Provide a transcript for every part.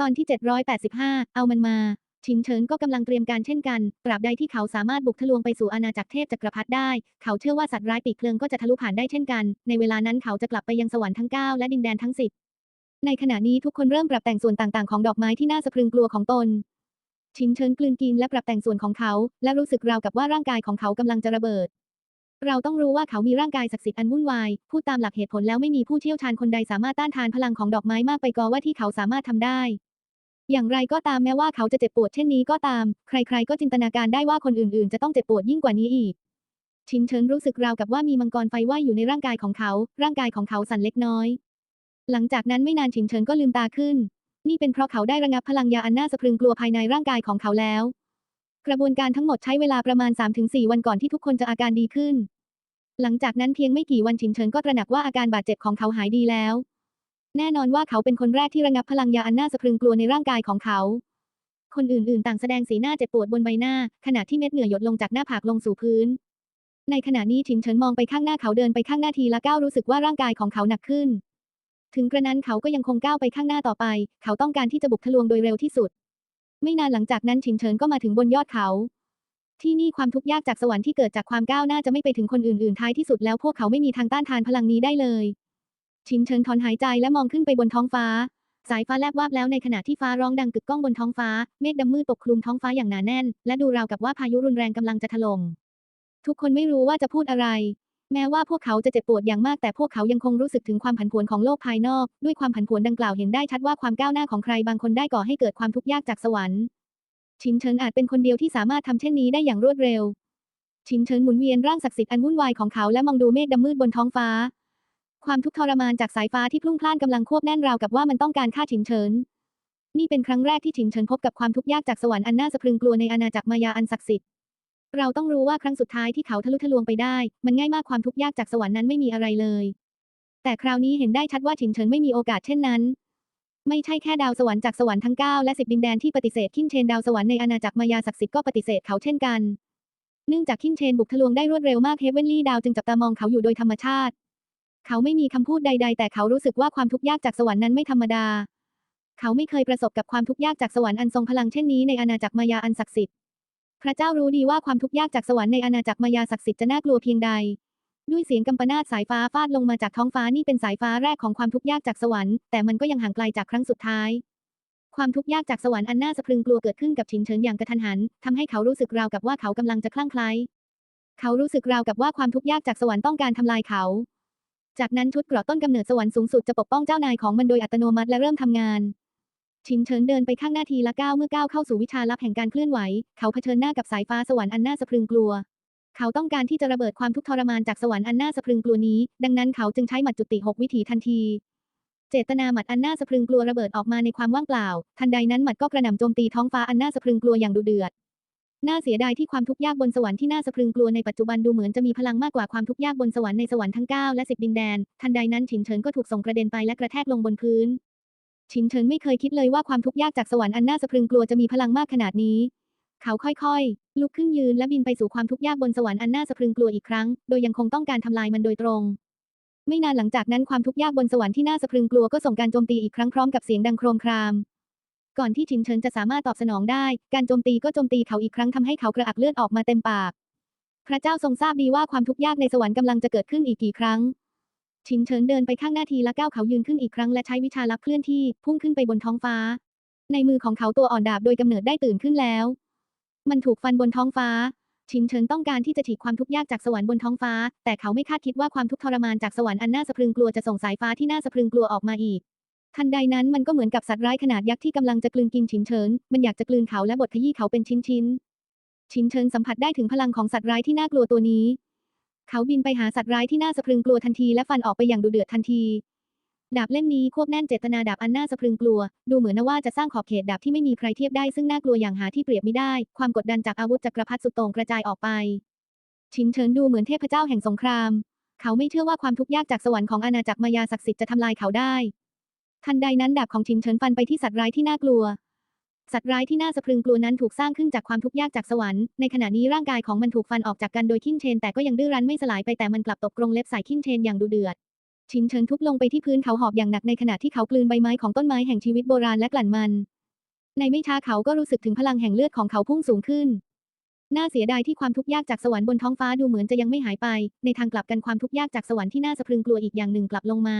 ตอนที่ 785 เอามันมาชินเฉินก็กำลังเตรียมการเช่นกัน ตราบใดที่เขาสามารถบุกทะลวงไปสู่อาณาจักรเทพจักรพรรดิได้ เขาเชื่อว่าสัตว์ร้ายปีกเพลิงก็จะทะลุผ่านได้เช่นกัน ในเวลานั้นเขาจะกลับไปยังสวรรค์ทั้ง 9 และดินแดนทั้ง 10 ในขณะนี้ทุกคนเริ่มปรับแต่งส่วนต่างๆของดอกไม้ที่น่าสะพรึงกลัวของตน ชินเฉินกลืนกินและปรับแต่งส่วนของเขา และรู้สึกราวกับว่าร่างกายของเขากำลังจะระเบิด เราต้องรู้ว่าเขามีร่างกายศักดิ์สิทธิ์อันวุ่นวาย พูดตามหลักเหตุผลแล้วไม่มีผู้เชี่ยวชาญคนใดสามารถต้านทานพลังของดอกไม้มากไปกว่าว่าที่เขาสามารถทำได้ อย่างไรก็ตามแม้ว่าเขาจะเจ็บปวดเช่นนี้ก็ตาม ใครๆ ก็จินตนาการได้ว่าคนอื่นๆ จะต้องเจ็บปวดยิ่งกว่านี้อีก ชินเฉินรู้สึกราวกับว่ามีมังกรไฟว่ายอยู่ในร่างกายของเขา ร่างกายของเขาสั่นเล็กน้อย หลังจากนั้นไม่นานชินเฉินก็ลืมตาขึ้น นี่เป็นเพราะเขาได้ระงับพลังยาอันน่าสะพรึงกลัวภายในร่างกายของเขาแล้ว กระบวนการทั้งหมดใช้เวลาประมาณ 3-4 วันก่อนที่ทุกคนจะอาการดีขึ้น หลังจากนั้นเพียงไม่กี่วันชินเฉินก็ตระหนักว่าอาการบาดเจ็บของเขาหายดีแล้ว แน่นอนว่าเขาเป็นคนแรกที่ระงับพลังยาอันน่าสะพรึงกลัวในร่างกายของเขา คนอื่นๆ ต่างแสดงสีหน้าเจ็บปวดบนใบหน้า ขณะที่เม็ดเหงื่อหยดลงจากหน้าผากลงสู่พื้น ในขณะนี้ชินเฉินมองไปข้างหน้าเขาเดินไปข้างหน้าทีละก้าวรู้สึกว่าร่างกายของเขาหนักขึ้น ถึงกระนั้นเขาก็ยังคงก้าวไปข้างหน้าต่อไป เขาต้องการที่จะบุกทะลวงโดยเร็วที่สุด ไม่นานหลังจากนั้นชินเฉินก็มาถึงบนยอดเขา ที่นี่ความทุกข์ยากจากสวรรค์ที่เกิดจากความก้าวหน้าจะไม่ไปถึงคนอื่นๆท้ายที่สุดแล้วพวกเขาไม่มีทางต้านทานพลังนี้ได้เลย ชินเฉินถอนหายใจและมองขึ้นไปบนท้องฟ้า สายฟ้าแลบวาบแล้วในขณะที่ฟ้าร้องดังกึกก้องบนท้องฟ้า เมฆดำมืดปกคลุมท้องฟ้าอย่างหนาแน่น และดูราวกับว่าพายุรุนแรงกำลังจะถล่มทุกคนไม่รู้ว่าจะพูดอะไร แม้ว่าพวกเขาจะเจ็บปวดอย่างมากแต่พวกเขายังคงรู้สึกถึงความผันผวนของโลกภายนอก ด้วยความผันผวนดังกล่าวเห็นได้ชัดว่าความก้าวหน้าของใครบางคนได้ก่อให้เกิดความทุกข์ยากจากสวรรค์ชินเฉินอาจเป็นคนเดียวที่สามารถทำเช่นนี้ได้อย่างรวดเร็วชินเฉินหมุนเวียนร่างศักดิ์สิทธิ์อันวุ่นวายของเขาและมองดูเมฆดำมืดบนท้องฟ้า ความทุกข์ทรมานจากสายฟ้าที่พลุ่งพล่านกำลังควบแน่นราวกับว่ามันต้องการฆ่าชินเฉิน นี่เป็นครั้งแรกที่ชินเฉินพบกับความทุกข์ยากจากสวรรค์อันน่าสะพรึงกลัวในอาณาจักรมายาอันศักดิ์สิทธิ์ เราต้องรู้ว่าครั้งสุดท้ายที่เขาทะลุทะลวงไปได้ มันง่ายมากความทุกข์ยากจากสวรรค์นั้นไม่มีอะไรเลย แต่คราวนี้เห็นได้ชัดว่าชินเฉินไม่มีโอกาสเช่นนั้น ไม่ใช่แค่ดาวสวรรค์จากสวรรค์ทั้ง9และ10ดินแดนที่ปฏิเสธขิ้นเชนดาวสวรรค์ในอาณาจักรมายาศักดิ์สิทธิ์ก็ปฏิเสธเขาเช่นกัน เนื่องจากขิ้นเชนบุกทะลวงได้รวดเร็วมากเฮเวนลี่ดาวจึงจับตามองเขาอยู่โดยธรรมชาติ เขาไม่มีคำพูดใด ๆ แต่เขารู้สึกว่าความทุกข์ยากจากสวรรค์นั้นไม่ธรรมดา เขาไม่เคยประสบกับความทุกข์ยากจากสวรรค์อันทรงพลังเช่นนี้ในอาณาจักรมายาอันศักดิ์สิทธิ์ พระเจ้ารู้ดีว่าความทุกข์ยากจากสวรรค์ในอาณาจักรมายาศักดิ์สิทธิ์จะน่ากลัวเพียงใด ด้วยเสียงกำปนาตสายฟ้าฟาดลงมาจากท้องฟ้านี่เป็นสายฟ้าแรกของความทุกข์ยากจากสวรรค์แต่มันก็ยังห่างไกลจากครั้งสุดท้าย ความทุกข์ยากจากสวรรค์อันน่าสะพรึงกลัวเกิดขึ้นกับชินเฉินอย่างกระทันหันทำให้เขารู้สึกราวกับว่าเขากำลังจะคลั่งไคล้เขารู้สึกราวกับว่าความทุกข์ยากจากสวรรค์ต้องการทำลายเขา จากนั้นชุดเกราะต้นกำเนิดสวรรค์สูงสุดจะปกป้องเจ้านายของมันโดยอัตโนมัติและเริ่มทำงานชินเฉินเดินไปข้างหน้าทีละก้าวเมื่อก้าวเข้าสู่วิชาลับแห่งการเคลื่อนไหว เขาเผชิญหน้ากับสายฟ้าสวรรค์อันน่าสะพรึงกลัว เขาต้องการที่จะระเบิดความทุกข์ทรมานจากสวรรค์อันน่าสะพรึงกลัวนี้ ดังนั้นเขาจึงใช้หมัดจุติหกวิถีทันที เจตนาหมัดอันน่าสะพรึงกลัวระเบิดออกมาในความว่างเปล่า ทันใดนั้นหมัดก็กระหน่ำโจมตีท้องฟ้าอันน่าสะพรึงกลัวอย่างดุเดือด น่าเสียดายที่ความทุกข์ยากบนสวรรค์ที่น่าสะพรึงกลัวในปัจจุบันดูเหมือนจะมีพลังมากกว่าความทุกข์ยากบนสวรรค์ในสวรรค์ทั้ง 9 และ 10 ดินแดน ทันใดนั้นฉินเฉินก็ถูกส่งกระเด็นไปและกระแทกลงบนพื้น ฉินเฉินไม่เคยคิดเลยว่าความทุกข์ยากจากสวรรค์อันน่าสะพรึงกลัวจะมีพลังมากขนาดนี้ เขาค่อยๆ ลุกขึ้นยืนและบินไปสู่ความทุกข์ยากบนสวรรค์อันน่าสะพรึงกลัวอีกครั้ง โดยยังคงต้องการทำลายมันโดยตรง ไม่นานหลังจากนั้นความทุกข์ยากบนสวรรค์ที่น่าสะพรึงกลัวก็ส่งการโจมตีอีกครั้งพร้อมกับเสียงดังโครมคราม ก่อนที่ฉินเฉินจะสามารถตอบสนองได้ การโจมตีก็โจมตีเขาอีกครั้งทำให้เขากระอักเลือดออกมาเต็มปาก พระเจ้าทรงทราบดีว่าความทุกข์ยากในสวรรค์กำลังจะเกิดขึ้นอีกกี่ครั้งชินเฉินเดินไปข้างหน้าทีละก้าวเขายืนขึ้นอีกครั้งและใช้วิชาลับเคลื่อนที่พุ่งขึ้นไปบนท้องฟ้า ในมือของเขาตัวอ่อนดาบโดยกำเนิดได้ตื่นขึ้นแล้ว มันถูกฟันบนท้องฟ้าชินเฉินต้องการที่จะฉีกความทุกข์ยากจากสวรรค์บนท้องฟ้า แต่เขาไม่คาดคิดว่าความทุกข์ทรมานจากสวรรค์อันน่าสะพรึงกลัวจะส่งสายฟ้าที่น่าสะพรึงกลัวออกมาอีก ทันใดนั้นมันก็เหมือนกับสัตว์ร้ายขนาดยักษ์ที่กำลังจะกลืนกินชินเฉิน มันอยากจะกลืนเขาและบดขยี้เขาเป็นชิ้นๆชินเฉินสัมผัสได้ถึงพลังของสัตว์ร้ายที่น่ากลัวตัวนี้ เขาบินไปหาสัตว์ร้ายที่น่าสะพรึงกลัวทันทีและฟันออกไปอย่างดุเดือดทันที ดาบเล่มนี้ควบแน่นเจตนาดาบอันน่าสะพรึงกลัว ดูเหมือนว่าจะสร้างขอบเขตดาบที่ไม่มีใครเทียบได้ซึ่งน่ากลัวอย่างหาที่เปรียบไม่ได้ ความกดดันจากอาวุธจักรพรรดิสุดโต่งกระจายออกไปชินเฉินดูเหมือนเทพเจ้าแห่งสงคราม เขาไม่เชื่อว่าความทุกข์ยากจากสวรรค์ของอาณาจักรมายาศักดิ์สิทธิ์จะทำลายเขาได้ ทันใดนั้นดาบของชินเฉินฟันไปที่สัตว์ร้ายที่น่ากลัว สัตว์ร้ายที่น่าสะพรึงกลัวนั้นถูกสร้างขึ้นจากความทุกข์ยากจากสวรรค์ ในขณะนี้ร่างกายของมันถูกฟันออกจากกันโดยขิ้นเชน แต่ก็ยังดื้อรั้นไม่สลายไปแต่มันกลับตบกรงเล็บใส่ขิ้นเชนอย่างดุเดือดชินเฉินทุบลงไปที่พื้นเขาหอบอย่างหนักในขณะที่เขากลืนใบไม้ของต้นไม้แห่งชีวิตโบราณและกลั่นมัน ในไม่ช้าเขาก็รู้สึกถึงพลังแห่งเลือดของเขาพุ่งสูงขึ้น น่าเสียดายที่ความทุกข์ยากจากสวรรค์บนท้องฟ้าดูเหมือนจะยังไม่หายไป ในทางกลับกันความทุกข์ยากจากสวรรค์ที่น่าสะพรึงกลัวอีกอย่างหนึ่งกลับลงมา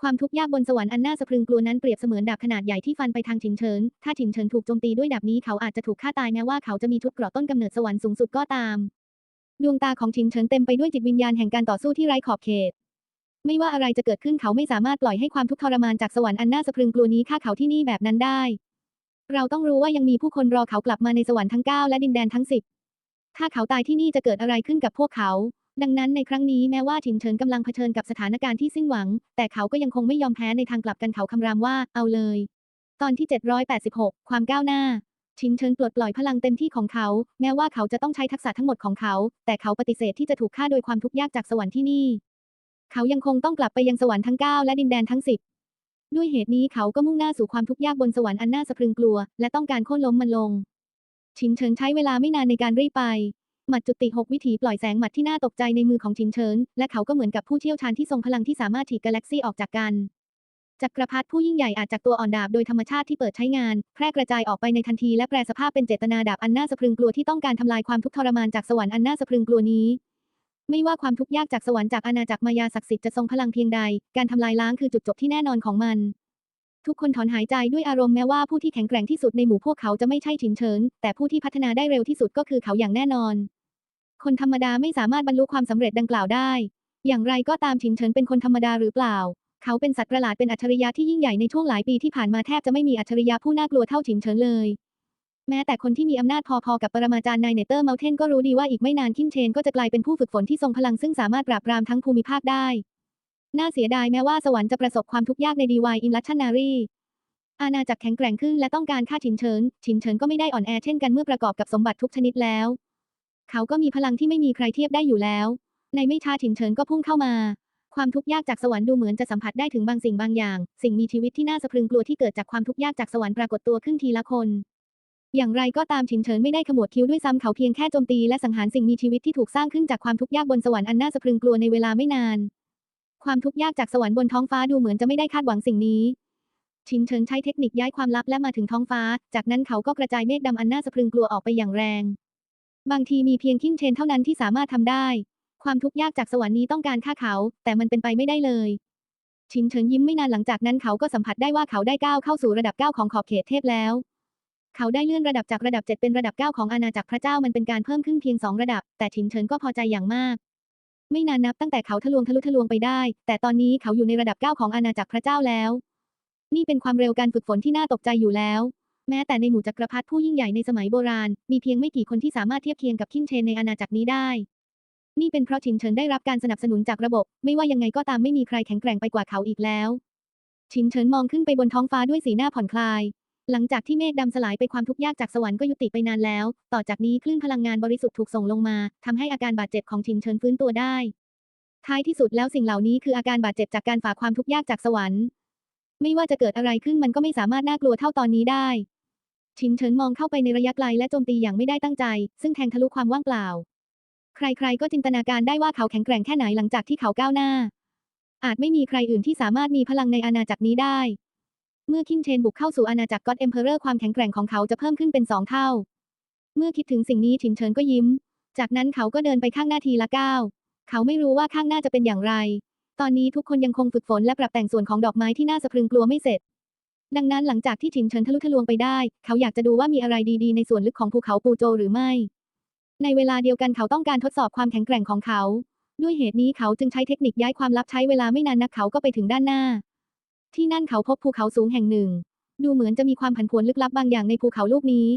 ความทุกข์ยากบนสวรรค์อันน่าสะพรึงกลัวนั้นเปรียบเสมือนดาบขนาดใหญ่ที่ฟันไปทางฉินเฉิน ถ้าฉินเฉินถูกโจมตีด้วยดาบนี้เขาอาจจะถูกฆ่าตายแม้ว่าเขาจะมีชุดเกราะต้นกำเนิดสวรรค์สูงสุดก็ตาม ดวงตาของฉินเฉินเต็มไปด้วยจิตวิญญาณแห่งการต่อสู้ที่ไร้ขอบเขต ไม่ว่าอะไรจะเกิดขึ้นเขาไม่สามารถปล่อยให้ความทุกข์ทรมานจากสวรรค์อันน่าสะพรึงกลัวนี้ฆ่าเขาที่นี่แบบนั้นได้ เราต้องรู้ว่ายังมีผู้คนรอเขากลับมาในสวรรค์ทั้ง9และดินแดนทั้ง10ถ้าเขาตายที่นี่จะเกิดอะไรขึ้นกับพวกเขา ดังนั้นในครั้งนี้แม้ว่าฉินเฉินกำลังเผชิญกับสถานการณ์ที่สิ้นหวัง แต่เขาก็ยังคงไม่ยอมแพ้ในทางกลับกันเขาคำรามว่า เอาเลย ตอนที่ 786 ความก้าวหน้าชินเฉินปลดปล่อยพลังเต็มที่ของเขา แม้ว่าเขาจะต้องใช้ทักษะทั้งหมดของเขา แต่เขาปฏิเสธที่จะถูกฆ่าโดยความทุกข์ยากจากสวรรค์ที่นี่ เขายังคงต้องกลับไปยังสวรรค์ทั้ง 9 และดินแดนทั้ง 10 ด้วยเหตุนี้เขาก็มุ่งหน้าสู่ความทุกข์ยากบนสวรรค์อันน่าสะพรึงกลัว และต้องการโค่นล้มมันลงชินเฉินใช้เวลาไม่นานในการรีบไป หมัดจุติหกวิถีปล่อยแสงหมัดที่น่าตกใจในมือของชินเฉินและเขาก็เหมือนกับผู้เชี่ยวชาญที่ทรงพลังที่สามารถฉีกกาแล็กซี่ออกจากกันจักรพรรดิผู้ยิ่งใหญ่อาจจากตัวอ่อนดาบโดยธรรมชาติที่เปิดใช้งาน แพร่กระจายออกไปในทันทีและแปลสภาพเป็นเจตนาดาบอันน่าสะพรึงกลัวที่ต้องการทำลายความทุกข์ทรมานจากสวรรค์อันน่าสะพรึงกลัวนี้ ไม่ว่าความทุกข์ยากจากสวรรค์จากอาณาจักรมายาศักดิ์สิทธิ์จะทรงพลังเพียงใด การทำลายล้างคือจุดจบที่แน่นอนของมัน ทุกคนถอนหายใจด้วยอารมณ์แม้ว่าผู้ที่แข็งแกร่งที่สุดในหมู่พวกเขาจะไม่ใช่ฉินเฉินแต่ผู้ที่พัฒนาได้เร็วที่สุดก็คือเขาอย่างแน่นอน คนธรรมดาไม่สามารถบรรลุความสำเร็จดังกล่าวได้ อย่างไรก็ตามฉินเฉินเป็นคนธรรมดาหรือเปล่า เขาเป็นสัตว์ประหลาดเป็นอัจฉริยะที่ยิ่งใหญ่ในช่วงหลายปีที่ผ่านมาแทบจะไม่มีอัจฉริยะผู้น่ากลัวเท่าฉินเฉินเลย แม้แต่คนที่มีอำนาจพอๆกับปรมาจารย์นายเนเตอร์เมลเทนก็รู้ดีว่าอีกไม่นานคินเชนก็จะกลายเป็นผู้ฝึกฝนที่ทรงพลังซึ่งสามารถปราบปรามทั้งภูมิภาคได้ น่าเสียดายแม้ว่าสวรรค์จะประสบความทุกข์ยากในดีวายอินลัชนารีอาณาจักรแข็งแกร่งขึ้นและต้องการฆ่าฉินเฉินฉินเฉินก็ไม่ได้อ่อนแอเช่นกันเมื่อประกอบกับสมบัติทุกชนิดแล้ว เขาก็มีพลังที่ไม่มีใครเทียบได้อยู่แล้ว ในไม่ช้าฉินเฉินก็พุ่งเข้ามา ความทุกข์ยากจากสวรรค์ดูเหมือนจะสัมผัสได้ถึงบางสิ่งบางอย่าง สิ่งมีชีวิตที่น่าสะพรึงกลัวที่เกิดจากความทุกข์ยากจากสวรรค์ปรากฏตัวขึ้นทีละคน อย่างไรก็ตามฉินเฉินไม่ได้ขมวดคิ้วด้วยซ้ำเขาเพียงแค่โจมตีและสังหารสิ่งมีชีวิตที่ถูกสร้างขึ้นจากความทุกข์ยากบนสวรรค์อันน่าสะพรึงกลัวในเวลาไม่นาน ความทุกข์ยากจากสวรรค์บนท้องฟ้าดูเหมือนจะไม่ได้คาดหวังสิ่งนี้ชินเฉินใช้เทคนิคย้ายความลับและมาถึงท้องฟ้า จากนั้นเขาก็กระจายเมฆดำอันน่าสะพรึงกลัวออกไปอย่างแรง บางทีมีเพียงคิงเชนเท่านั้นที่สามารถทำได้ ความทุกข์ยากจากสวรรค์นี้ต้องการฆ่าเขา แต่มันเป็นไปไม่ได้เลยชินเฉินยิ้มไม่นานหลังจากนั้นเขาก็สัมผัสได้ว่าเขาได้ก้าวเข้าสู่ระดับ9ของขอบเขตเทพแล้ว เขาได้เลื่อนระดับจากระดับ 7 เป็นระดับ 9 ของอาณาจักรพระเจ้ามันเป็นการเพิ่มขึ้นเพียง 2 ระดับ แต่ชินเฉินก็พอใจอย่างมาก ไม่นานนับตั้งแต่เขาทะลวงทะลุทะลวงไปได้ แต่ตอนนี้เขาอยู่ในระดับ 9 ของอาณาจักรพระเจ้าแล้ว นี่เป็นความเร็วการฝึกฝนที่น่าตกใจอยู่แล้ว แม้แต่ในหมู่จักรพรรดิผู้ยิ่งใหญ่ในสมัยโบราณ มีเพียงไม่กี่คนที่สามารถเทียบเคียงกับคิงเชนในอาณาจักรนี้ได้ นี่เป็นเพราะชินเฉินได้รับการสนับสนุนจากระบบ ไม่ว่ายังไงก็ตามไม่มีใครแข็งแกร่งไปกว่าเขาอีกแล้ว ชินเฉินมองขึ้นไปบนท้องฟ้าด้วยสีหน้าผ่อนคลาย หลังจากที่เมฆดำสลายไปความทุกข์ยากจากสวรรค์ก็ยุติไปนานแล้ว ต่อจากนี้คลื่นพลังงานบริสุทธิ์ถูกส่งลงมาทำให้อาการบาดเจ็บของชินเฉินฟื้นตัวได้ ท้ายที่สุดแล้วสิ่งเหล่านี้คืออาการบาดเจ็บจากการฝ่าความทุกข์ยากจากสวรรค์ ไม่ว่าจะเกิดอะไรขึ้นมันก็ไม่สามารถน่ากลัวเท่าตอนนี้ได้ ชินเฉินมองเข้าไปในระยะไกลและโจมตีอย่างไม่ได้ตั้งใจ ซึ่งแทงทะลุความว่างเปล่า ใครๆก็จินตนาการได้ว่าเขาแข็งแกร่งแค่ไหนหลังจากที่เขาก้าวหน้า อาจไม่มีใครอื่นที่สามารถมีพลังในอาณาจักรนี้ได้ เมื่อคิงเชนบุกเข้าสู่อาณาจักรก็อดเอ็มเพอเรอร์ความแข็งแกร่งของเขาจะเพิ่มขึ้นเป็นสองเท่า เมื่อคิดถึงสิ่งนี้ชินเฉินก็ยิ้ม จากนั้นเขาก็เดินไปข้างหน้าทีละก้าวเขาไม่รู้ว่าข้างหน้าจะเป็นอย่างไร ตอนนี้ทุกคนยังคงฝึกฝนและปรับแต่งส่วนของดอกไม้ที่น่าสะพรึงกลัวไม่เสร็จ ดังนั้นหลังจากที่ชินเฉินทะลุทะลวงไปได้ เขาอยากจะดูว่ามีอะไรดีๆ ในส่วนลึกของภูเขาปูโจหรือไม่ ในเวลาเดียวกันเขาต้องการทดสอบความแข็งแกร่งของเขา ด้วยเหตุนี้เขาจึงใช้เทคนิคย้ายความลับใช้เวลาไม่นานนักเขาก็ไปถึงด้านหน้า ที่นั่นเขาพบภูเขาสูงแห่งหนึ่ง ดูเหมือนจะมีความผันผวนลึกลับบางอย่างในภูเขาลูกนี้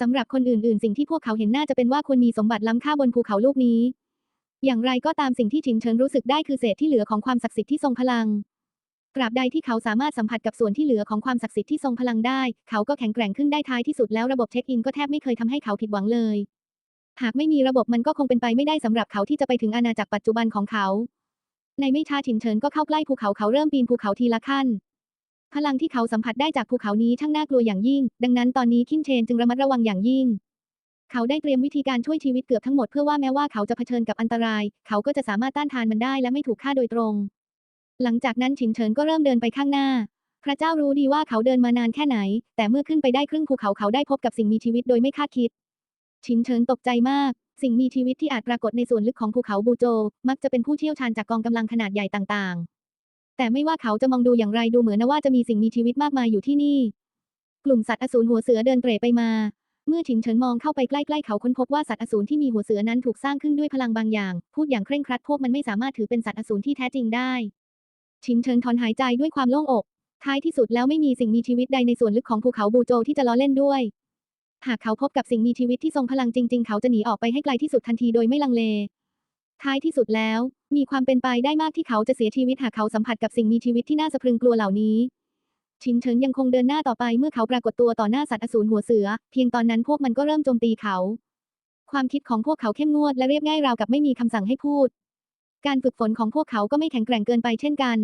สำหรับคนอื่นๆ สิ่งที่พวกเขาเห็นน่าจะเป็นว่าควรมีสมบัติล้ำค่าบนภูเขาลูกนี้ อย่างไรก็ตามสิ่งที่ชินเฉินรู้สึกได้คือเศษที่เหลือของความศักดิ์สิทธิ์ที่ทรงพลัง ราบใดที่เขาสามารถสัมผัสกับส่วนที่เหลือของความศักดิ์สิทธิ์ที่ทรงพลังได้ เขาก็แข็งแกร่งขึ้นได้ท้ายที่สุดแล้วระบบเช็คอินก็แทบไม่เคยทำให้เขาผิดหวังเลย หากไม่มีระบบมันก็คงเป็นไปไม่ได้สำหรับเขาที่จะไปถึงอาณาจักรปัจจุบันของเขา ในไม่ช้าฉินเฉินก็เข้าใกล้ภูเขาเขาเริ่มปีนภูเขาทีละขั้น พลังที่เขาสัมผัสได้จากภูเขานี้ช่างน่ากลัวอย่างยิ่ง ดังนั้นตอนนี้คินเชนจึงระมัดระวังอย่างยิ่งเขาได้เตรียมวิธีการช่วยชีวิตเกือบทั้งหมดเพื่อว่าแม้ว่าเขาจะเผชิญกับอันตราย เขาก็จะสามารถต้านทานมันได้และไม่ถูกฆ่าโดยตรง หลังจากนั้นฉินเฉินก็เริ่มเดินไปข้างหน้า พระเจ้ารู้ดีว่าเขาเดินมานานแค่ไหน แต่เมื่อขึ้นไปได้ครึ่งภูเขาเขาได้พบกับสิ่งมีชีวิตโดยไม่คาดคิด ฉินเฉินตกใจมาก สิ่งมีชีวิตที่อาจปรากฏในส่วนลึกของภูเขาบูโจ มักจะเป็นผู้เชี่ยวชาญจากกองกำลังขนาดใหญ่ต่างๆ แต่ไม่ว่าเขาจะมองดูอย่างไรดูเหมือนนะว่าจะมีสิ่งมีชีวิตมากมายอยู่ที่นี่ กลุ่มสัตว์อสูรหัวเสือเดินเตร่ไปมา เมื่อฉินเฉินมองเข้าไปใกล้ๆเขาค้นพบว่าสัตว์อสูรที่มีหัวเสือนั้นถูกสร้างขึ้นด้วยพลังบางอย่าง พูดอย่างเคร่งครัดพวกมันไม่สามารถถือเป็นสัตว์อสูรที่แท้จริงได้ ฉินเฉินถอนหายใจด้วยความโล่งอก ท้ายที่สุดแล้วไม่มีสิ่งมีชีวิตใดในส่วนลึกของภูเขาบูโจที่จะล้อเล่นด้วย หากเขาพบกับสิ่งมีชีวิตที่ทรงพลังจริง ๆ เขาจะหนีออกไปให้ไกลที่สุดทันทีโดยไม่ลังเล ท้ายที่สุดแล้ว มีความเป็นไปได้มากที่เขาจะเสียชีวิตหากเขาสัมผัสกับสิ่งมีชีวิตที่น่าสะพรึงกลัวเหล่านี้ ชินเฉินยังคงเดินหน้าต่อไปเมื่อเขาปรากฏตัวต่อหน้าสัตว์อสูรหัวเสือ เพียงตอนนั้นพวกมันก็เริ่มโจมตีเขา ความคิดของพวกเขาเข้มงวดและเรียบง่ายราวกับไม่มีคำสั่งให้พูด การฝึกฝนของพวกเขาก็ไม่แข็งแกร่งเกินไปเช่นกัน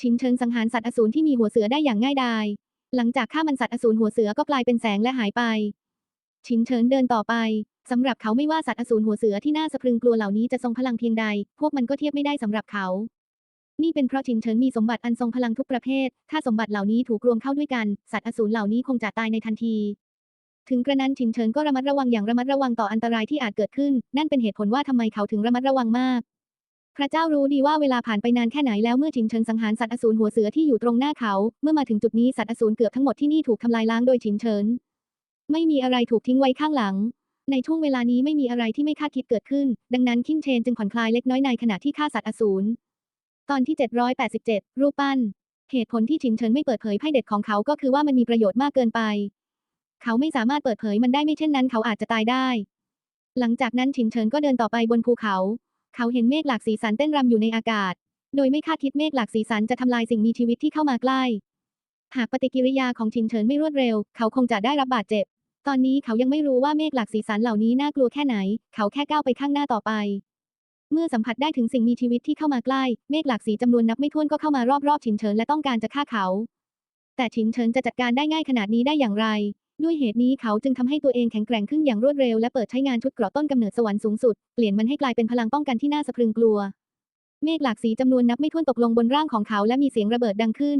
ชินเฉินสังหารสัตว์อสูรที่มีหัวเสือได้อย่างง่ายดาย หลังจากฆ่ามันสัตว์อสูรหัวเสือก็กลายเป็นแสงและหายไป ชินเฉินเดินต่อไปสำหรับเขาไม่ว่าสัตว์อสูรหัวเสือที่น่าสะพรึงกลัวเหล่านี้จะทรงพลังเพียงใด พวกมันก็เทียบไม่ได้สำหรับเขา นี่เป็นเพราะชินเฉินมีสมบัติอันทรงพลังทุกประเภท ถ้าสมบัติเหล่านี้ถูกรวมเข้าด้วยกัน สัตว์อสูรเหล่านี้คงจะตายในทันที ถึงกระนั้นชินเฉินก็ระมัดระวังอย่างระมัดระวังต่ออันตรายที่อาจเกิดขึ้น นั่นเป็นเหตุผลว่าทำไมเขาถึงระมัดระวังมาก พระเจ้ารู้ดีว่าเวลาผ่านไปนานแค่ไหนแล้วเมื่อชินเฉินสังหารสัตว์อสูรหัวเสือที่อยู่ตรงหน้าเขา เมื่อมาถึงจุดนี้สัตว์อสูรเกือบทั้งหมดที่นี่ถูกทำลายล้างโดยชินเฉินไม่มีอะไรถูกทิ้งไว้ข้างหลัง ในช่วงเวลานี้ไม่มีอะไรที่ไม่คาดคิดเกิดขึ้น ดังนั้นคินเชนจึงผ่อนคลายเล็กน้อยในขณะที่ฆ่าสัตว์อสูรตอนที่ 787 รูปปั้น เหตุผลที่ชินเฉินไม่เปิดเผยไพ่เด็ดของเขาก็คือว่ามันมีประโยชน์มากเกินไป เขาไม่สามารถเปิดเผยมันได้ไม่เช่นนั้นเขาอาจจะตายได้ หลังจากนั้นชินเฉินก็เดินต่อไปบนภูเขา เขาเห็นเมฆหลากสีสันเต้นรำอยู่ในอากาศ โดยไม่คาดคิดเมฆหลากสีสันจะทำลายสิ่งมีชีวิตที่เข้ามาใกล้ หากปฏิกิริยาของชินเฉินไม่รวดเร็ว เขาคงจะได้รับบาดเจ็บ ตอนนี้เขายังไม่รู้ว่าเมฆหลากสีสันเหล่านี้น่ากลัวแค่ไหน เขาแค่ก้าวไปข้างหน้าต่อไป เมื่อสัมผัสได้ถึงสิ่งมีชีวิตที่เข้ามาใกล้ เมฆหลากสีจำนวนนับไม่ถ้วนก็เข้ามารอบๆชินเฉินและต้องการจะฆ่าเขา แต่ชินเฉินจะจัดการได้ง่ายขนาดนี้ได้อย่างไร ด้วยเหตุนี้เขาจึงทำให้ตัวเองแข็งแกร่งขึ้นอย่างรวดเร็วและเปิดใช้งานชุดเกราะต้นกำเนิดสวรรค์สูงสุด เปลี่ยนมันให้กลายเป็นพลังป้องกันที่น่าสะพรึงกลัว เมฆหลากสีจำนวนนับไม่ถ้วนตกลงบนร่างของเขาและมีเสียงระเบิดดังขึ้น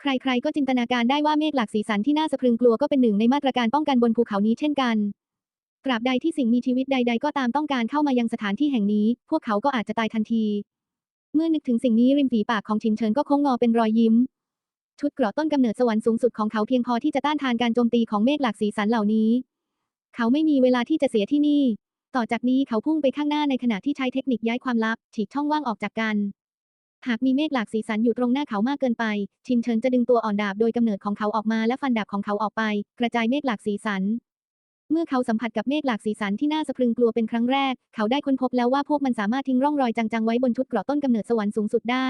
ใครๆ ก็จินตนาการได้ว่าเมฆหลากสีสันที่น่าสะพรึงกลัวก็เป็นหนึ่งในมาตรการป้องกันบนภูเขานี้เช่นกันตราบใดที่สิ่งมีชีวิตใด ๆ ก็ตามต้องการเข้ามายังสถานที่แห่งนี้ พวกเขาก็อาจจะตายทันที เมื่อนึกถึงสิ่งนี้ริมฝีปากของชินเฉินก็โค้งงอเป็นรอยยิ้ม ชุดเกราะต้นกำเนิดสวรรค์สูงสุดของเขาเพียงพอที่จะต้านทานการโจมตีของเมฆหลากสีสันเหล่านี้ เขาไม่มีเวลาที่จะเสียที่นี่ ต่อจากนี้เขาพุ่งไปข้างหน้าในขณะที่ใช้เทคนิคย้ายความลับ ฉีกช่องว่างออกจากกัน หากมีเมฆหลากสีสันอยู่ตรงหน้าเขามากเกินไป ชินเฉินจะดึงตัวอ่อนดาบโดยกำเนิดของเขาออกมาและฟันดาบของเขาออกไป กระจายเมฆหลากสีสันเมื่อเขาสัมผัสกับเมฆหลากสีสันที่น่าสะพรึงกลัวเป็นครั้งแรก เขาได้ค้นพบแล้วว่าพวกมันสามารถทิ้งร่องรอยจางๆไว้บนชุดเกราะต้นกำเนิดสวรรค์สูงสุดได้